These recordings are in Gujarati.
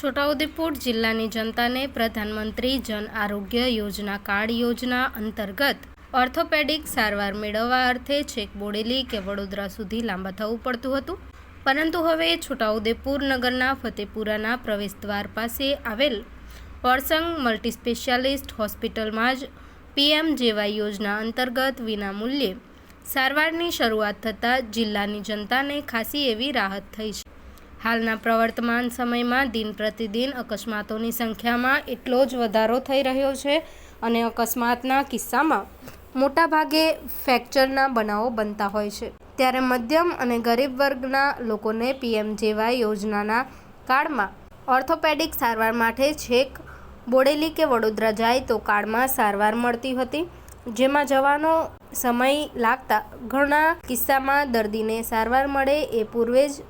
છોટાઉદેપુર જિલ્લાની જનતાને પ્રધાનમંત્રી જન આરોગ્ય યોજના કાર્ડ યોજના અંતર્ગત ઓર્થોપેડિક સારવાર મેળવવા અર્થે છેક બોડેલી કે વડોદરા સુધી લાંબા થવું પડતું હતું. પરંતુ હવે છોટાઉદેપુર નગરના ફતેપુરાના પ્રવેશદ્વાર પાસે આવેલ ઓરસંગ મલ્ટી સ્પેશિયાલિસ્ટ હોસ્પિટલમાં જ પીએમ જેવાય યોજના અંતર્ગત વિનામૂલ્યે સારવારની શરૂઆત થતાં જિલ્લાની જનતાને ખાસી એવી રાહત થઈ છે. હાલના પ્રવર્તમાન સમયમાં દિન પ્રતિદિન અકસ્માતોની સંખ્યામાં એટલો જ વધારો થઈ રહ્યો છે અને અકસ્માતના કિસ્સામાં મોટાભાગે ફ્રેક્ચરના બનાવો બનતા હોય છે. ત્યારે મધ્યમ અને ગરીબ વર્ગના લોકોને પીએમજેવાય યોજનાના કાળમાં ઓર્થોપેડિક સારવાર માટે છેક બોડેલી કે વડોદરા જાય તો કાર્ડમાં સારવાર મળતી હતી, જેમાં જવાનો સમય લાગતા ઘણા કિસ્સામાં દર્દીને સારવાર મળે એ પૂર્વે જ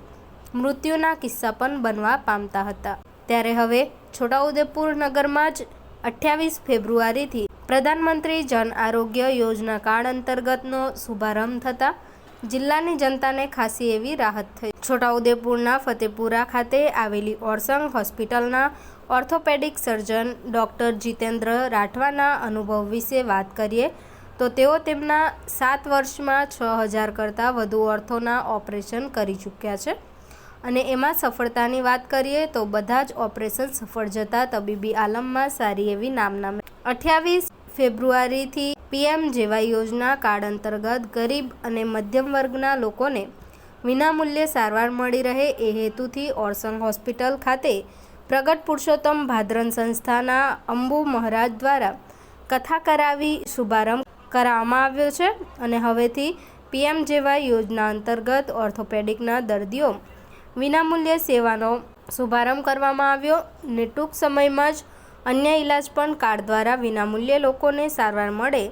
મૃત્યુના કિસ્સા પણ બનવા પામતા હતા. ત્યારે હવે છોટાઉદેપુર નગરમાં જ અઠ્યાવીસ ફેબ્રુઆરીથી પ્રધાનમંત્રી જન આરોગ્ય યોજના કાર્ડ અંતર્ગતનો શુભારંભ થતાં જિલ્લાની જનતાને ખાસી એવી રાહત થઈ. છોટાઉદેપુરના ફતેપુરા ખાતે આવેલી ઓરસંગ હોસ્પિટલના ઓર્થોપેડિક સર્જન ડૉક્ટર જીતેન્દ્ર રાઠવાના અનુભવ વિશે વાત કરીએ તો તેઓ તેમના સાત વર્ષમાં છ હજાર કરતાં વધુ ઓર્થોના ઓપરેશન કરી ચૂક્યા છે. અને એમાં સફળતાની વાત કરીએ તો બધા જ ઓપરેશન સફળ જતા તબીબી આલમમાં સારી એવી નામના અઠ્યાવીસ ફેબ્રુઆરીથી પીએમ જેવા યોજના કાર્ડ અંતર્ગત ગરીબ અને મધ્યમ વર્ગના લોકોને વિનામૂલ્યે સારવાર મળી રહે એ હેતુથી ઓરસંગ હોસ્પિટલ ખાતે પ્રગટ પુરુષોત્તમ ભાદરન સંસ્થાના અંબુ મહારાજ દ્વારા કથા કરાવી શુભારંભ કરાવવામાં આવ્યો છે. અને હવેથી પીએમ જેવા યોજના અંતર્ગત ઓર્થોપેડિકના દર્દીઓ વિનામૂલ્યે સેવાનો શુભારંભ કરવામાં આવ્યો. ને ટૂંક સમયમાં જ અન્ય ઇલાજ પણ કાર્ડ દ્વારા વિનામૂલ્યે લોકોને સારવાર મળે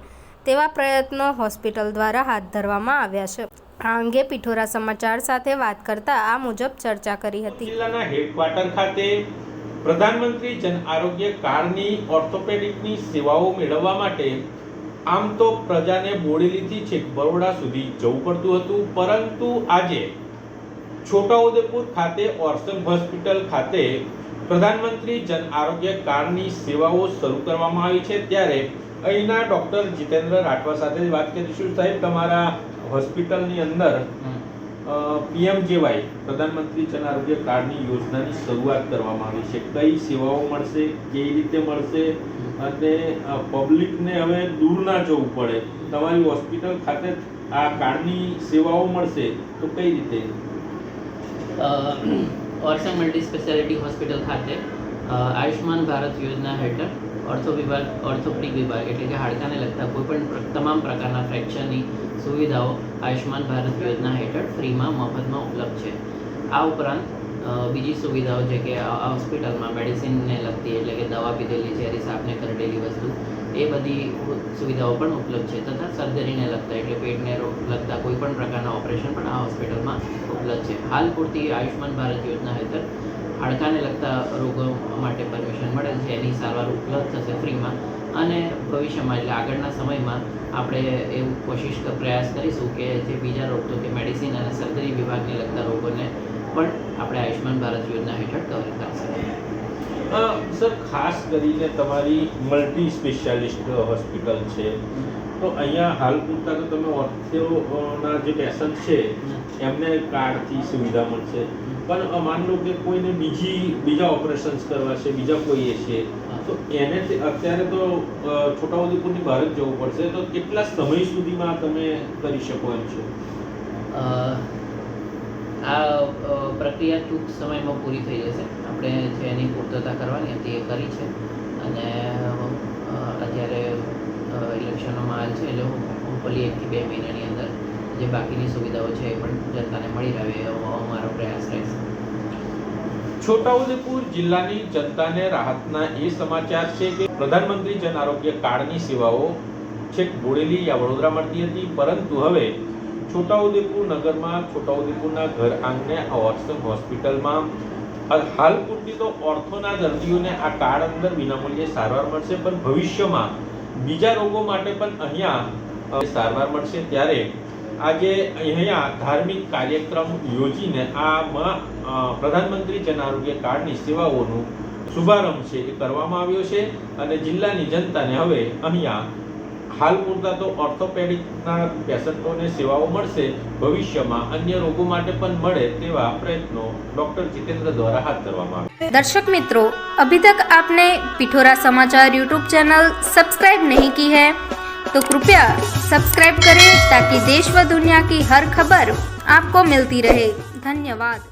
તેવા પ્રયત્નો હોસ્પિટલ દ્વારા હાથ ધરવામાં આવ્યા છે. આ અંગે પિઠોરા સમાચાર સાથે વાત કરતા આ મુજબ ચર્ચા કરી હતી. જિલ્લાના હેડક્વાર્ટર ખાતે પ્રધાનમંત્રી જન આરોગ્ય કાર્ડની ઓર્થોપેડિકની સેવાઓ મેળવવા માટે આમ તો પ્રજાને બોડેલીથી છેક બરોડા સુધી જવું પડતું હતું, પરંતુ આજે છોટાઉદેપુર ખાતે ઓર્સન હોસ્પિટલ ખાતે પ્રધાનમંત્રી જન આરોગ્ય કાર્ડની સેવાઓ શરૂ કરવામાં આવી છે. ત્યારે અહીંના ડોક્ટર જીતેન્દ્ર રાઠવા સાથે વાત કરીશું. સાહેબ, તમારા હોસ્પિટલની અંદર પીએમજેવાય, પ્રધાનમંત્રી જન આરોગ્ય કાર્ડની યોજનાની શરૂઆત કરવામાં આવી છે. કઈ સેવાઓ મળશે, કેવી રીતે મળશે? અને પબ્લિકને હવે દૂર ના જવું પડે. તમારી હોસ્પિટલ ખાતે આ કાર્ડની સેવાઓ મળશે તો કઈ રીતે? ઓર્સન મલ્ટી સ્પેશિયાલિટી હોસ્પિટલ ખાતે આયુષ્યમાન ભારત યોજના હેઠળ ઓર્થો વિભાગ, ઓર્થોપેડિક વિભાગ એટલે કે હાડકાને લગતા કોઈપણ તમામ પ્રકારના ફ્રેક્ચરની સુવિધાઓ આયુષ્માન ભારત યોજના હેઠળ ફ્રીમાં મફતમાં ઉપલબ્ધ છે. આ ઉપરાંત બીજી સુવિધાઓ છે કે હોસ્પિટલમાં મેડિસિનને લગતી એટલે કે દવા પીધેલી ઝેરી સાપને કરડેલી વસ્તુ, એ બધી સુવિધાઓ પણ ઉપલબ્ધ છે તથા સર્જરીને લગતા એટલે પેટને લગતા કોઈ પણ પ્રકારના ઓપરેશન પણ આ હોસ્પિટલમાં ઉપલબ્ધ છે. હાલ પૂરતી આયુષ્માન ભારત યોજના હેઠળ હાડકાને લગતા રોગો માટે પરમિશન મળે છે, એની સારવાર ઉપલબ્ધ થશે ફ્રીમાં અને ભવિષ્યમાં એટલે આગળના સમયમાં આપણે એવું કોશિશ પ્રયાસ કરીશું કે જે બીજા રોગ તો કે મેડિસિન અને સર્જરી વિભાગને લગતા રોગોને પણ આપણે આયુષ્માન ભારત યોજના હેઠળ કવર કરી સર ખાસ કરીને તમારી મલ્ટી સ્પેશિયાલિસ્ટ હોસ્પિટલ છે. તો અહીંયા હાલ પૂરતા તો તમે ઓર્થોના જે પેશન્ટ છે એમને કાર્ડથી સુવિધા મળશે. પણ માન લો કે કોઈને બીજી બીજા ઓપરેશન્સ કરવા છે બીજા કોઈ એ છે તો એને અત્યારે તો છોટા છોટાઉદેપુરની બહાર જ જવું પડશે. તો કેટલા સમય સુધીમાં તમે કરી શકો એમ છો? આ પ્રક્રિયા ટૂંક સમયમાં પૂરી થઈ જશે. આપણે જે એની પૂર્તતા કરવાની હતી એ કરી છે. અને અત્યારે ઇલેક્શનનો માલ છે. એટલે હોપફુલી એકથી બે મહિનાની અંદર જે બાકીની સુવિધાઓ છે એ પણ જનતાને મળી રહે એવો અમારો પ્રયાસ રહેશે છોટાઉદેપુર જિલ્લાની જનતાને રાહતના એ સમાચાર છે કે પ્રધાનમંત્રી જન આરોગ્ય કાર્ડની સેવાઓ છેક બોડેલી યા વડોદરા મળતી હતી, પરંતુ હવે છોટાઉદેપુર નગરમાં છોટાઉદેપુરના ઘર આંગણે ઓર્સન હોસ્પિટલમાં હાલ પૂરતી તો ઓર્થોના દર્દીઓને આ કાર્ડ અંદર વિનામૂલ્યે સારવાર મળશે, પણ ભવિષ્યમાં બીજા રોગો માટે પણ અહીંયા સારવાર મળશે. ત્યારે આજે અહીંયા ધાર્મિક કાર્યક્રમ યોજીને આ પ્રધાનમંત્રી જન આરોગ્ય કાર્ડની સેવાઓનું શુભારંભ છે એ કરવામાં આવ્યો છે અને જિલ્લાની જનતાને હવે અહીંયા હાલ પૂરતા તો ઓર્થોપેડિકના પેશન્ટોને સેવાઓ મળશે ભવિષ્યમાં અન્ય રોગો માટે પણ મળે તેવા પ્રયત્નો ડોક્ટર જીતેન્દ્ર દ્વારા હાથ ધરવામાં આવ્યા दर्शक मित्रों अभी तक आपने पिठोरा समाचार यूट्यूब चैनल सब्सक्राइब नहीं की है तो कृपया सब्सक्राइब करें ताकि देश व दुनिया की हर खबर आपको मिलती रहे धन्यवाद